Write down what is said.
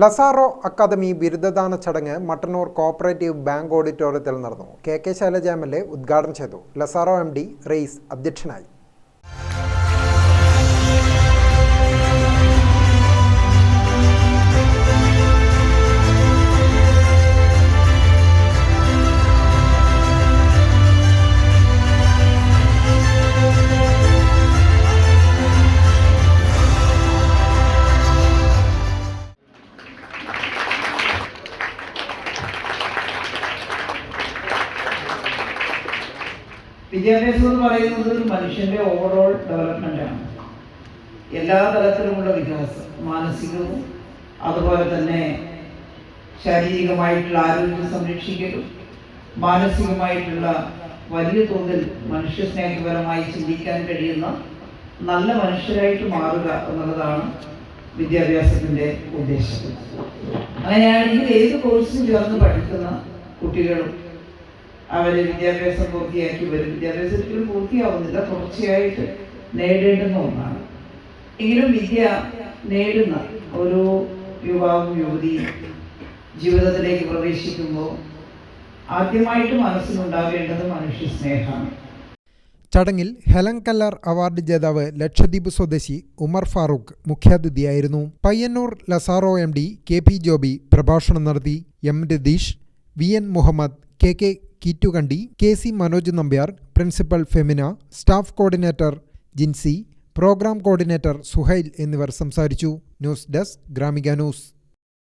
Lazaro academy ബിരുദദാന ചടങ്ങ് Mattannur cooperative bank ഓഡിറ്റോറിയത്തിൽ നടന്നു. K K Shailaja M L A ഉദ്ഘാടനം ചെയ്തു. ലസാറോ എം ഡി റെയ്സ് അധ്യക്ഷനായി. വിദ്യാഭ്യാസം എന്ന് പറയുന്നത് ഒരു മനുഷ്യന്റെ ഓവറോൾ ഡെവലപ്മെന്റ് ആണ്. എല്ലാ തലത്തിലുമുള്ള വികാസം മാനസികവും അതുപോലെ തന്നെ ശാരീരികമായിട്ടുള്ള ആരോഗ്യം സംരക്ഷിക്കലും മാനസികമായിട്ടുള്ള വലിയ തോതിൽ മനുഷ്യ സ്നേഹപരമായി ചിന്തിക്കാൻ കഴിയുന്ന നല്ല മനുഷ്യരായിട്ട് മാറുക എന്നുള്ളതാണ് വിദ്യാഭ്യാസത്തിന്റെ ഉദ്ദേശം. അങ്ങനെയാണെങ്കിൽ ഏത് കോഴ്സും ചേർന്ന് പഠിക്കുന്ന കുട്ടികളും അവർ വിദ്യാഭ്യാസം പൂർത്തിയാക്കി വരും. വിദ്യാഭ്യാസം ഒരിക്കലും പൂർത്തിയാവുന്നില്ല. തുടർച്ചയായിട്ട് നേടേണ്ടുന്ന ഒന്നാണ്. എങ്കിലും വിദ്യ നേടുന്ന ഓരോ യുവാവും യുവതിയും ജീവിതത്തിലേക്ക് പ്രവേശിക്കുമ്പോൾ ആദ്യമായിട്ട് മനസ്സിലുണ്ടാവേണ്ടത് മനുഷ്യ സ്നേഹമാണ് ചടങ്ങിൽ ഹെലൻ അവാർഡ് ജേതാവ് ലക്ഷദ്വീപ് സ്വദേശി Umar Farooq മുഖ്യാതിഥിയായിരുന്നു. Payyanur Lazaro M D K P Joby പ്രഭാഷണം നടത്തി M Ratheesh V N Muhammad K K Keetukandi K C Manoj Nambiar principal Femina staff coordinator Jincy programme coordinator Suhail എന്നിവർ സംസാരിച്ചു. News desk Gramika news.